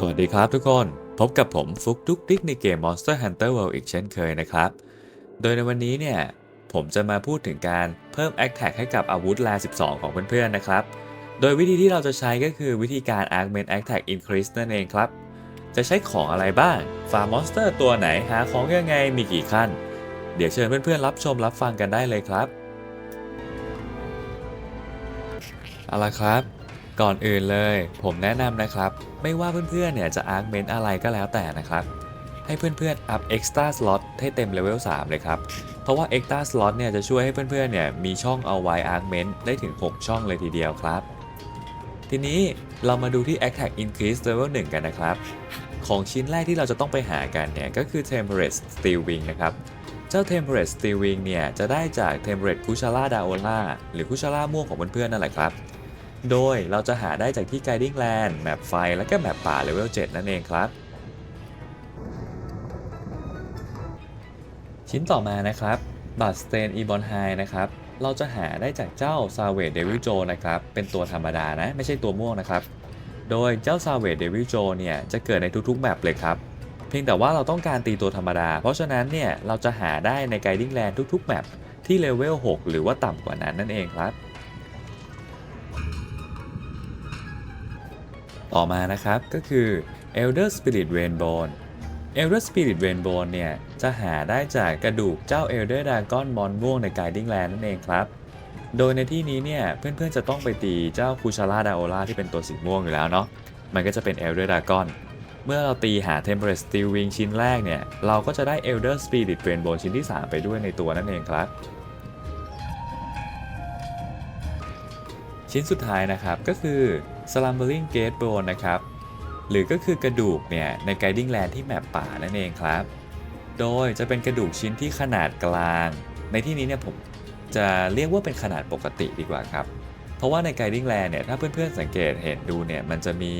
สวัสดีครับทุกคน พบกับผมฟุกดุกดิกในเกม Monster Hunter World อีกเช่นเคยนะครับ โดยในวันนี้เนี่ย ผมจะมาพูดถึงการเพิ่ม a c t a c ให้กับอาวุธแล12 ของเพื่อนๆนะครับ โดยวิธีที่เราจะใช้ก็คือวิธีการ Augment Attack Increase นั่นเองครับ จะใช้ของอะไรบ้าง ฟาร์มอนสเตอร์ตัวไหนหาของยังไงมีกี่ขั้น เดี๋ยวเชิญเพื่อนๆรับชมรับฟังกันได้เลยครับเอาละครับ ก่อนอื่นเลย ผมแนะนำนะครับ ไม่ว่าเพื่อนๆเนี่ยจะอาร์ m เมนอะไรก็แล้วแต่นะครับ ให้เพื่อนๆอัพ Extra Slot ให้เต็มเลเวล3เลยครับ เพราะว่า Extra Slot เนี่ยจะช่วยให้เพื่อนๆเนี่ยมีช่องเอาไว้ Augment ได้ถึง 6 ช่องเลยทีเดียวครับ ทีนี้เรามาดูที่ Attack Increase Level 1 กันนะครับ ของชิ้นแรกที่เราจะต้องไปหากันเนี่ยก็คือ Temperate Steel Wing นะครับเจ้า Temperate Steel Wing เนี่ย จะได้จาก Temperate Kushala Daola หรือ Kushala ม่วงของเพื่อนๆนั่นแหละครับ โดยเราจะหาได้จากที่ Guiding Land แมปไฟ และก็แมปป่าเลเวล 7 นั่นเองครับ ชิ้นต่อมานะครับบัตสเตนอีบอนไฮนะครับเราจะหาได้จากเจ้าซาเวดเดวิลโจนะครับ เป็นตัวธรรมดานะ ไม่ใช่ตัวม่วงนะครับ โดยเจ้าซาเวดเดวิลโจเนี่ย จะเกิดในทุกๆแมปเลยครับ เพียงแต่ว่าเราต้องการตีตัวธรรมดา เพราะฉะนั้นเนี่ย เราจะหาได้ใน Guiding Land ทุกๆแมปที่เลเวล 6 หรือว่าต่ำกว่านั้นนั่นเองครับ ต่อมานะครับก็คือ Elder Spirit Rainbone Elder Spirit Rainbone เนี่ย จะหาได้จากกระดูกเจ้า Elder Dragon มอนม่วงใน Guiding Land นั่นเองครับ โดยในที่นี้เนี่ย เพื่อนๆจะต้องไปตีเจ้าคูชาร่าดาโอลาที่เป็นตัวสีม่วงอยู่แล้วเนาะมันก็จะเป็น Elder Dragon เมื่อเราตีหา Temperate Steel Wing ชิ้นแรกเนี่ย เราก็จะได้ Elder Spirit Rainbone ชิ้นที่ 3 ไปด้วยในตัวนั่นเองครับชิ้นสุดท้ายนะครับก็คือ Slumbering Gate Bone นะครับ หรือก็คือกระดูกเนี่ยใน Guiding Land ที่แมปป่านั่นเองครับ โดยจะเป็นกระดูกชิ้นที่ขนาดกลาง ในที่นี้เนี่ยผมจะเรียกว่าเป็นขนาดปกติดีกว่าครับ เพราะว่าใน Guiding Land เนี่ยถ้าเพื่อนๆสังเกตเห็นดูเนี่ยมันจะมี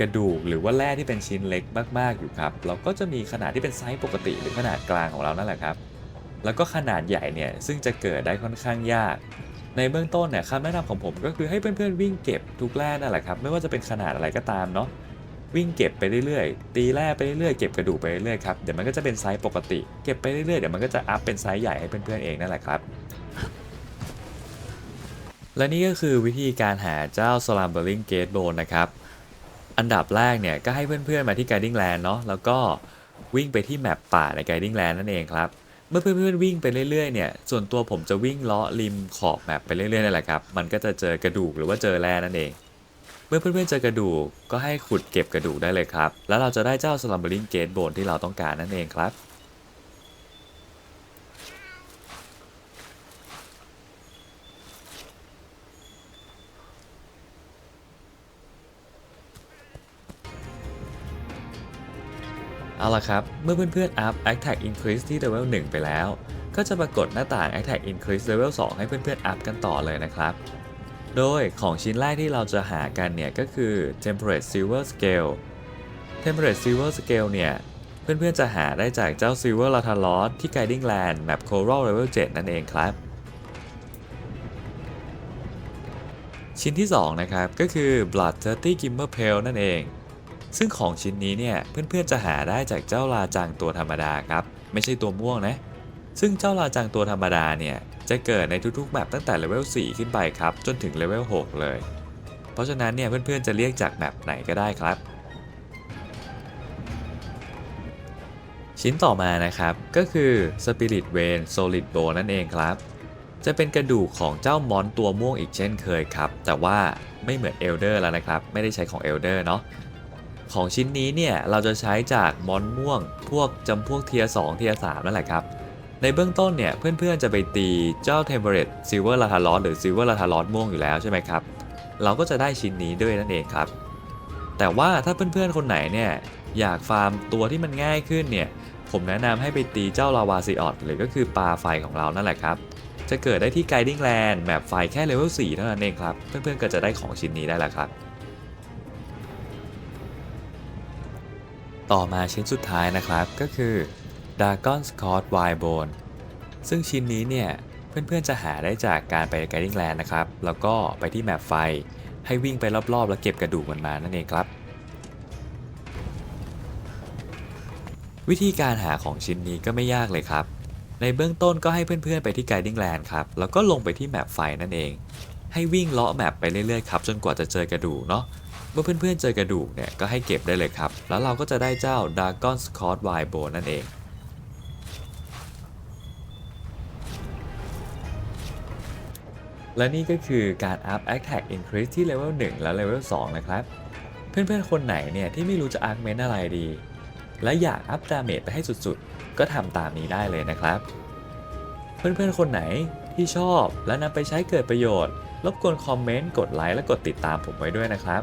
กระดูกหรือว่าแร่ที่เป็นชิ้นเล็กมาก ๆ อยู่ครับ เราก็จะมีขนาดที่เป็นไซส์ปกติหรือขนาดกลางของเรานั่นแหละครับ แล้วก็ขนาดใหญ่เนี่ยซึ่งจะเกิดได้ค่อนข้างยาก ในเบื้องต้นเนี่ยคำแนะนำของผมก็คือให้เพื่อนๆวิ่งเก็บทุกแร่นั่นแหละครับไม่ว่าจะเป็นขนาดอะไรก็ตามเนาะวิ่งเก็บไปเรื่อยๆ ตีแร่ไปเรื่อยๆ เก็บกระดูกไปเรื่อยๆครับ เดี๋ยวมันก็จะเป็นไซส์ปกติ เก็บไปเรื่อยๆ เดี๋ยวมันก็จะอัพเป็นไซส์ใหญ่ให้เพื่อนๆเองนั่นแหละครับ และนี่ก็คือวิธีการหาเจ้า Slumbering Gate Bone นะครับ อันดับแรกเนี่ยก็ให้เพื่อนๆมาที่ Guiding Land เนาะ แล้วก็วิ่งไปที่แมปป่าใน Guiding Land นั่นเองครับ มื่อเพื่อนๆวิ่งไปเรื่อยๆเนี่ย ส่วนตัวผมจะวิ่งเลาะริมขอบแมปไปเรื่อยๆนั่นแหละครับ มันก็จะเจอกระดูกหรือว่าเจอแร่นั่นเอง เมื่อเพื่อนๆเจอกระดูกก็ให้ขุดเก็บกระดูกได้เลยครับ แล้วเราจะได้เจ้าสลัมเบอริงเกตโบนที่เราต้องการนั่นเองครับ เอาละครับ เมื่อเพื่อนๆอัพ Attack Increase ที่ Level 1 ไปแล้ว ก็จะปรากฏหน้าต่าง Attack Increase Level 2 ให้เพื่อนๆอัพกันต่อเลยนะครับ โดยของชิ้นแรกที่เราจะหากันเนี่ยก็คือ Temperate Silver Scale Temperate Silver Scale เนี่ย เพื่อนๆจะหาได้จากเจ้า Silver l a t a l o s ที่ Guiding Land Map Coral Level 7 นั่นเองครับ ชิ้นที่ 2 นะครับ ก็คือ Blood 30 Gimmer Pale นั่นเอง ซึ่งของชิ้นนี้เนี่ยเพื่อนๆจะหาได้จากเจ้าลาจังตัวธรรมดาครับ ไม่ใช่ตัวม่วงนะ ซึ่งเจ้าลาจังตัวธรรมดาเนี่ยจะเกิดในทุกๆแมปตั้งแต่เลเวล4ขึ้นไปครับ จนถึงเลเวล6เลย เพราะฉะนั้นเนี่ยเพื่อนๆจะเรียกจากแมปไหนก็ได้ครับ ชิ้นต่อมานะครับก็คือ Spirit Vein Solid Bone นั่นเองครับ จะเป็นกระดูกของเจ้ามอนตัวม่วงอีกเช่นเคยครับ แต่ว่าไม่เหมือนเอลเดอร์แล้วนะครับ ไม่ได้ใช้ของเอลเดอร์เนาะ ของชิ้นนี้เนี่ยเราจะใช้จากมอนม่วง พวกจำพวกเทียสองเทียสามนั่นแหละครับ ในเบื้องต้นเนี่ยเพื่อนๆจะไปตีเจ้าเทมเ e อร์ซิลเวอร์ลาทารอสหรือซิลเวอร์ลาทารอสม่วงอยู่แล้วใช่ไหมครับ เราก็จะได้ชิ้นนี้ด้วยนั่นเองครับ แต่ว่าถ้าเพื่อนๆคนไหนเนี่ยอยากฟาร์มตัวที่มันง่ายขึ้นเนี่ยผมแนะนำให้ไปตีเจ้าลาวาซิออดหรือก็คือปลาไฟของเรานั่นแหละครับ จะเกิดได้ที่ Guiding Land แมปไฟแค่เลเวล4เท่านั้นเองครับ เพื่อนๆก็จะได้ของชิ้นนี้ได้แล้วครับ ต่อมาชิ้นสุดท้ายนะครับก็คือ Dragon Scott Wild Bone ซึ่งชิ้นนี้เนี่ยเพื่อนๆจะหาได้จากการไป Guiding Land นะครับ แล้วก็ไปที่แมปไฟ ให้วิ่งไปรอบๆ แล้วเก็บกระดูกมันมานั่นเองครับ วิธีการหาของชิ้นนี้ก็ไม่ยากเลยครับ ในเบื้องต้นก็ให้เพื่อนๆไปที่ Guiding Land ครับ แล้วก็ลงไปที่แมปไฟนั่นเอง ให้วิ่งเลาะแมปไปเรื่อยๆครับจนกว่าจะเจอกระดูกเนาะ เมื่อเพื่อนๆเจอกระดูกเนี่ยก็ให้เก็บได้เลยครับ แล้วเราก็จะได้เจ้า Dragon Scott Wide Bow นั่นเองและนี่ก็คือการอัพ Attack Increase ที่ Level 1 และ Level 2 นะครับ เพื่อนๆ คนไหนเนี่ยที่ไม่รู้จะอาร์เมนอะไรดี และอยากอัพดาเมจไปให้สุดๆ ก็ทำตามนี้ได้เลยนะครับ เพื่อนๆ คนไหนที่ชอบและนำไปใช้เกิดประโยชน์ รบกวนคอมเมนต์ กดไลค์ และกดติดตามผมไว้ด้วยนะครับ